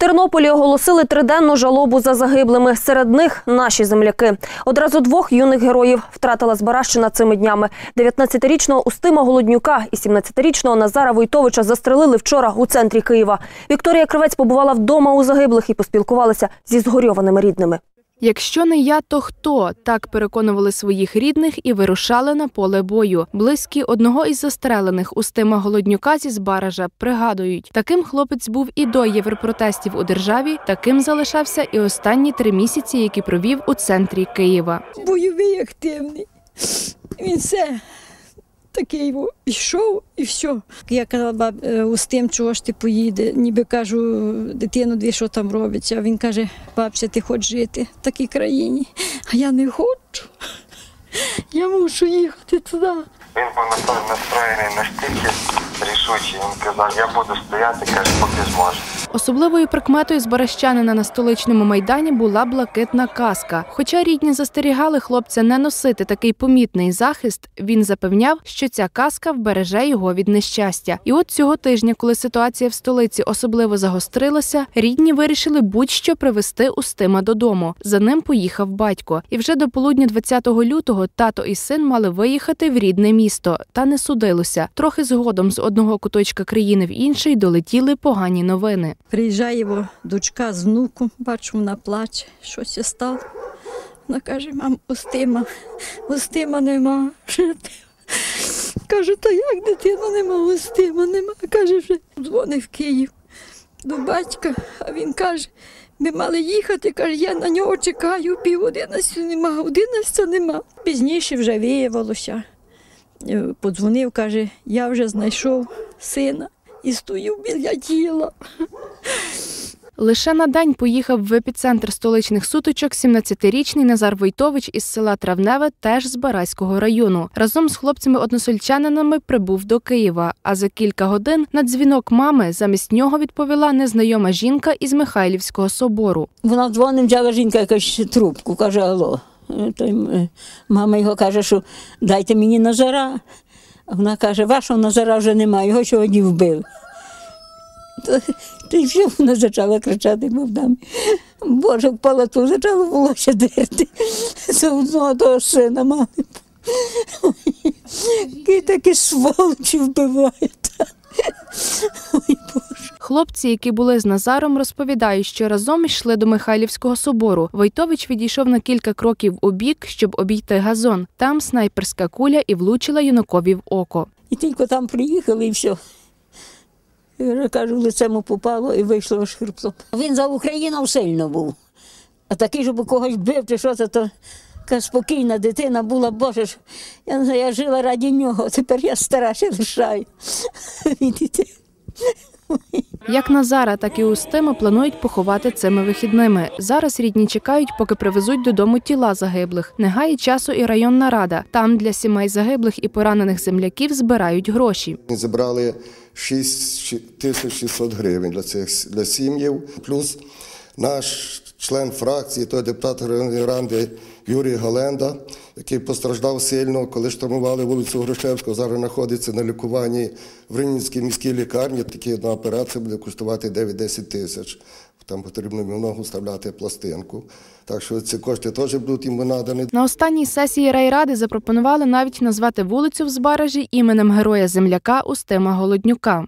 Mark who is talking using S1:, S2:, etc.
S1: Тернополі оголосили триденну жалобу за загиблими. Серед них наші земляки. Одразу двох юних героїв втратила Збаращина цими днями. 19-річного Устима Голоднюка і 17-річного Назара Войтовича застрелили вчора у центрі Києва. Вікторія Кривець побувала вдома у загиблих і поспілкувалася зі згорьованими рідними.
S2: Якщо не я, то хто так переконували своїх рідних і вирушали на поле бою. Близькі одного із застрелених Устима Голоднюка зі Збаража пригадують, таким хлопець був і до європротестів у державі, таким залишався і останні три місяці, які провів у центрі Києва.
S3: бойовий активний. Він все такий во, йшов і все. Я казала, баб, е, Устим, чого ж ти поїде? Ніби кажу, дитину, дві, що там робиться. А він каже, бабця, ти хочеш жити в такій країні, а я не хочу. Я мушу їхати туди.
S4: Він був настроєний настільки рішучий. Він казав, я буду стояти, каже, поки зможу.
S2: Особливою прикметою збаращанина на столичному майдані була блакитна каска. Хоча рідні застерігали хлопця не носити такий помітний захист, він запевняв, що ця каска вбереже його від нещастя. І от цього тижня, коли ситуація в столиці особливо загострилася, рідні вирішили будь-що привезти Устима додому. За ним поїхав батько. І вже до полудня 20 лютого тато і син мали виїхати в рідне місто. Та не судилося. Трохи згодом з одного куточка країни в інший долетіли погані новини.
S3: Приїжджає його дочка з внуком, бачу, вона плаче, щось і стало. Вона каже, мам, Устима, Устима нема. Кажу, то як дитина нема, Устима нема. Каже, вже дзвонив в Київ до батька, а він каже, ми мали їхати, каже, я на нього чекаю, пів одинадцятої нема, одинадцята нема. Пізніше вже виявилося. Е, Подзвонив, каже, я вже знайшов сина і стою біля тіла.
S2: Лише на день поїхав в епіцентр столичних сутичок 17-річний Назар Войтович із села Травневе, теж з Бараського району. Разом з хлопцями-односельчанинами прибув до Києва. А за кілька годин на дзвінок мами замість нього відповіла незнайома жінка із Михайлівського собору.
S5: Вона дзвонить, взяла жінка якусь трубку, каже, алло. То й, е, мама його каже, що дайте мені Назара. Вона каже, вашого Назара вже немає, його сьогодні вбили. То, то вона почала кричати мовдами. Боже, в палату почало волосся дерти. Це одного того сина мами. Ой, Які такі сволочі вбивають. Ой, Боже.
S2: Хлопці, які були з Назаром, розповідають, що разом йшли до Михайлівського собору. Войтович відійшов на кілька кроків у бік, щоб обійти газон. Там снайперська куля і влучила юнакові в око.
S5: І тільки там приїхали і все. Я кажу, лице йому попало і вийшло аж хребтом. Він за Україну сильно був. А такий, щоб когось бив, чи що це, то спокійна дитина була, Боже ж, я я жила раді нього, тепер я стара ще лишаю.
S2: Як Назара, так і Устима планують поховати цими вихідними. Зараз рідні чекають, поки привезуть додому тіла загиблих. Не гає часу і районна рада. Там для сімей загиблих і поранених земляків збирають гроші.
S6: Зібрали 6600 тисяч 600 гривень для цих для сім'їв. Плюс наш член фракції, той депутат ради Юрій Галенда, який постраждав сильно, коли штурмували вулицю Грушевського, зараз знаходиться на лікуванні в Рівненській міській лікарні. Такі одна операція буде коштувати 9-10 тисяч. Там потрібно в ногу вставляти пластинку. Так що ці кошти теж будуть йому надані.
S2: На останній сесії райради запропонували навіть назвати вулицю в Збаражі іменем героя земляка Устима Голоднюка.